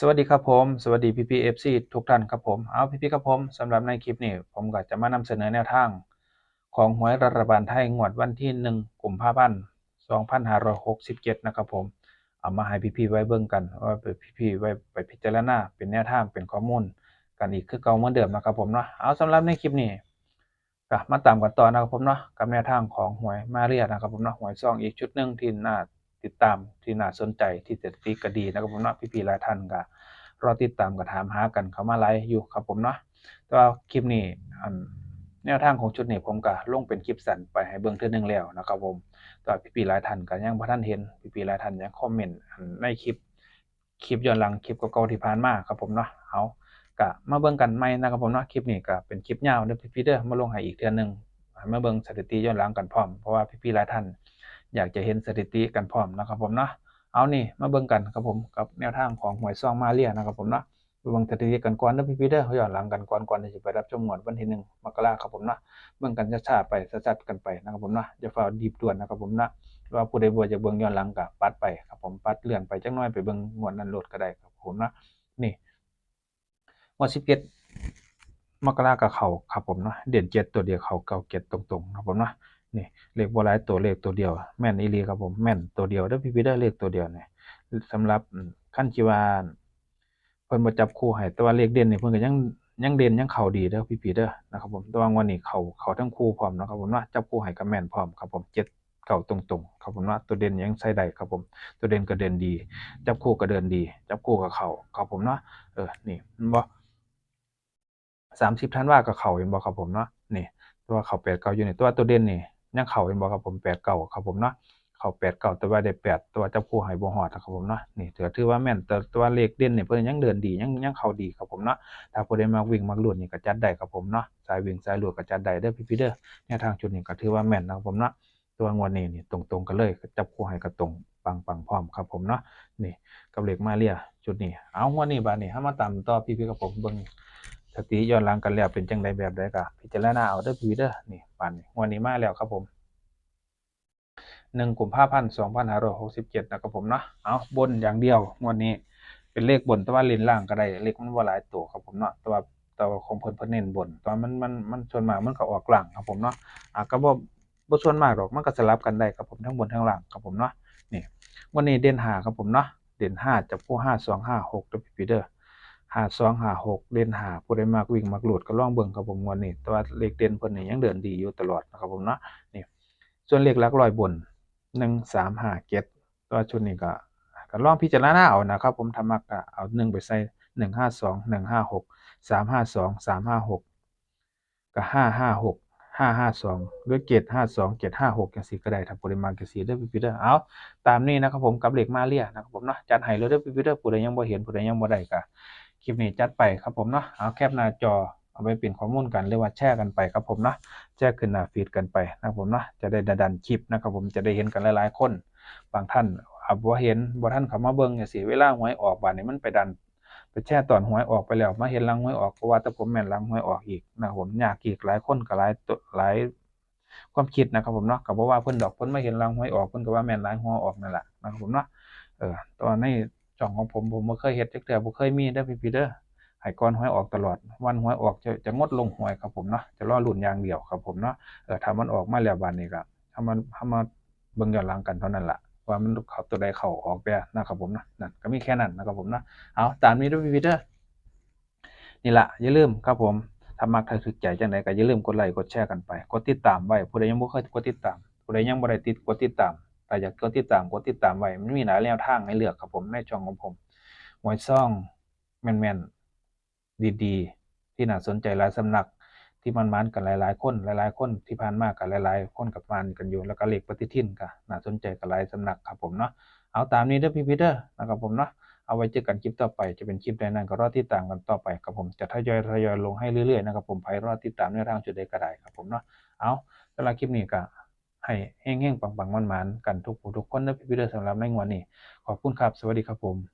สวัสดีครับผม สวัสดีพี่พีเอฟซีทุกท่านครับผม เอาพี่พี่ครับผมสำหรับในคลิปนี้ ผมก็จะมานำเสนอแนวทาง ของหวยรัฐบาลไทยงวดวันที่หนึ่งกุมภาพันธ์สองพันห้าร้อยหกสิบเจ็ดนะครับผม เอามาให้พี่พี่ๆไว้เบิ่งกันว่าพี่พี่ๆไว้ไปพิจารณาเป็นแนวทางเป็นข้อมูล กันอีกคือเก่าเหมือนเดิมนะครับผมเนาะ เอาสำหรับในคลิปนี้มาตามกันต่อนะครับผมเนาะกับแนวทางของหวยมาเรียนะครับผมเนาะหวยซองอีกชุดหนึ่งที่น่า ติดตามที่น่าสนใจที่จะตีกระดีนะครับผมเนาะพี่ๆหลายท่านก็รอติดตามกับถามหากันเข้ามาไลฟ์อยู่ครับผมเนาะแต่ว่าคลิปนี้อันแนวทางของชุดนี้ผมก็ลงเป็นคลิปสั้นไปให้เบิ่งเทื่อนึงแล้วนะครับผมแต่ว่าพี่ๆหลายท่านก็ยังบ่ทันเห็นพี่ๆหลายท่านยังคอมเมนต์ในคลิปคลิปย้อนหลังคลิปเก่าๆที่ผ่านมาครับผมเนาะเอาก็มาเบิ่งกันใหม่นะครับผมเนาะคลิปนี้ก็เป็นคลิปยาวเด้อพี่ๆเด้อมาลงให้อีกเทื่อหนึงมาเบิ่งสถิติย้อนหลังกันพร้อมเพราะว่าพี่ๆหลายท่าน อยากจะเห็นสถิติกันพร้อมนะครับผมเนาะเอานี่มาเบิ่งกันครับผมกับแนวทางของหวยซองมาเรียนะครับผมเนาะไปเบิ่งสถิติกันก่อนเด้อพี่ๆเด้อย้อนหลังกันก่อนก่อนที่จะไปรับชมงวดวันที่หนึ่งมกราครับผมเนาะเบิ่งกันช้าๆไปชัดๆกันไปนะครับผมเนาะอย่าฟ้าวรีบด่วนนะครับผมเนาะว่าผู้ใดบ่อยากเบิ่งย้อนหลังก็ปัดไปครับผมปัดเลื่อนไปจักหน่อยไปเบิ่งงวดนั้นโหลดก็ได้ครับผมเนาะนี่งวด17มกราก็เขาครับผมเนาะเด่น7ตัวเดียวเขาเก้าเจ็ดตรงๆครับผมเนาะ นี่เลขบ่หลายตัวเลขตัวเดียว แม่นอีหลีครับผมแม่นตัวเดียวเด้อพี่ๆเด้อเลขตัวเดียวเนี่ยสำหรับอืมคันที่ว่าเพิ่นบ่จับคู่ให้แต่ว่าเลขเด่นนี่เพิ่นก็ยังยังเด่นยังเข้าดีเด้อพี่ๆเด้อนะครับผมแต่ว่างวดนี้เข้าเข้าทั้งคู่พร้อมนะครับผมเนาะจับคู่ให้ก็แม่นพร้อมครับผมเจ็ดเก่าตรงๆครับผมว่าตัวเด่นยังใช้ได้ครับผม ตัวเด่นก็เด่นดี จับคู่ก็เดินดี จับคู่กับเข่าครับผมเนาะเออนี่บ่สามสิบท่านว่ากับเข่าเห็นบ่ครับผมเนาะนี่ ตัวเข่าแปดเก้าอยู่นี่ตัวตัวเด่นนี่ ยังเขาเห็นบ่ครับผมแปดเก้าครับผมเนาะเขาแปดเก้าตัวว่าได้แปดตัวจับคู่ให้บ่ฮอดครับผมเนาะนี่ถือถือว่าแม่นแต่ตัวเลขเด่นเนี่ยเพิ่นยังเดินดียังยังเข้าดีครับผมเนาะถ้าผู้ใดมักวิ่งมักหลุดนี่ก็จัดได้ครับผมเนาะสายวิ่งสายหลุดก็จัดได้เด้อพี่ๆเด้อแนวทางจุดนี้ก็ถือว่าแม่นนะครับผมเนาะตัวงวดนี้นี่ตรงๆกันเลยจับคู่ให้กระตรงปังปังพร้อมครับผมเนาะนี่กับเหล็กมาเรียจุดนี้เอางวดนี้บาดนี้ถ้ามาตามต่อพี่ๆกับผมเบิ่ง สติย้อนหลังกันแล้วเป็นจังไดแบบใดก็พิจารณาเอาเด้อพี่เด้อนี่บาดนี้วดนี้มาแล้วครับผม1กุมภาพันธ์2567นะครับผมเนาะเอาบนอย่างเดียวงวดนี้เป็นเลขบนแต่ว่าเลนล่างก็ได้เลขมันบ่หลายตัวครับผมเนาะแต่ว่าแต่ว่าของเพิ่นเพิ่นเน้นบนแต่ว่ามันมันมันส่วนมากมันก็ออกล่างครับผมเนาะอะก็บ่บ่ส่วนมากดอกมันก็สลับกันได้ครับผมทั้งบนทั้งล่างครับผมเนาะนี่วันนี้เด่น5ครับผมเนาะเด่น5จับคู่5 2 5 6ตัวพีเด้อ 5 2 5 6เด่น5ผู้ใดมักวิ่งมักหลุดก็ล่องเบิ่งครับผมวันนี้แต่ว่าเลขเด่นเพิ่นนี่ยังเดินดีอยู่ตลอดนะครับผมเนาะนี่ส่วนเลขลักร้อยบน1 3 5 7ตัวชุดนี้ก็ก็ล่องพิจารณาเอานะครับ ผมถ้ามักก็เอา1ไปใส่1 5 2 1 5 6 3 5 2 3 5 6ก็5 5 6ห้าหกห้าสองหรือเจ็ดห้าสองเจ็ดห้าหกอย่างสี่ก็ได้ทำปริมาณกี่สี่เด้อพี่พีเด้อเอาตามนี้นะครับผมกับเหล็กมาเรียนะครับผมเนาะจัดให้เลยด้อพี่พีเด้อผู้ใดยังบ่เห็นผู้ใดยังบ่ได้ก็ คลิปนี้จัดไปครับผมเนาะเอาแคปหน้าจอเอาไปเป็นข้อมูลกันหรือว่าแชร์กันไปครับผมเนาะแชร์ขึ้นหน้าฟีดกันไปนะครับผมเนาะจะได้ดันคลิปนะครับผมจะได้เห็นกันหลายๆคน บางท่านอาบ่เห็นบ่ท่านเขามาเบิ่งอย่างสิเวลาหวยออกบาดนี้มันไปดันไปแช่ตอนหวยออกไปแล้วมาเห็นลังหวยออกก็ว่าแต่ผมแม่นลังหวยออกอีกนะครับผมอยากอีกหลายคนก็หลายตัวหลายความคิดนะครับผมเนาะก็บ่ว่าเพิ่นดอกเพิ่นมาเห็นลังหวยออกเพิ่นก็ว่าแม่นลังหวยออกนั่นแหละนะครับผมเนาะเออตอนใน ช่องของผมผมบ่เคยเฮ็ดจักเทื่อบ่เคยมีเด้อพี่ๆเด้อให้ก่อนหวยออกตลอด วันหวยออกจะจะงดลงหวยครับผมเนาะจะรอหลุนอย่างเดียวครับผมเนาะเออถ้ามันออกมาแล้วบัดนี้ก็ถ้ามันถ้ามาเบิ่งย้อนหลังกันเท่านั้นล่ะว่ามันเขาตัวใดเขาออกไปนะครับผมนะนั่นก็มีแค่นั้นนะครับผมเนาะเอาตามนี้ด้วยพี่พีเตอร์นี่ละอย่าลืมครับผมถ้ามักถ้าถึกใจจังไดก็อย่าลืมกดไลค์กดแชร์กันไปกดติดตามไว้ผู้ใดยังบ่เคยกดติดตามผู้ใดยังบ่ได้ติดกดติดตาม แต่อยากกดติดตามกดติดตามไว้มันมีหลายแนวทางให้เลือกครับผมในช่องของผมหวยซ่องแม่นๆดีๆ ที่น่าสนใจหลายสำนักที่มันมันกันหลายๆ คนหลายๆ คนที่ผ่านมากันหลายๆ คนกับมันกันอยู่แล้วก็เลขปฏิทินก็น่าสนใจกันหลายสำนักครับผมเนาะเอาตามนี้เด้อพี่พีเตอร์นะครับผมเนาะเอาไว้เจอกันคลิปต่อไปจะเป็นคลิปใดนั้นก็รอติดตามกันต่อไปครับผมจะทยอยทยอยลงให้เรื่อยๆนะครับผมไปรอติดตามในทางจุดใดก็ได้ครับผมเนาะเอาสำหรับคลิปนี้ก็ ให้แห้งๆปังๆมันๆกันทุกผู้ทุกคนนะพี่ๆเด้อสำหรับในงวันนี้ขอบคุณครับ สวัสดีครับผม